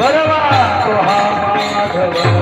भरवा तो हा माधवा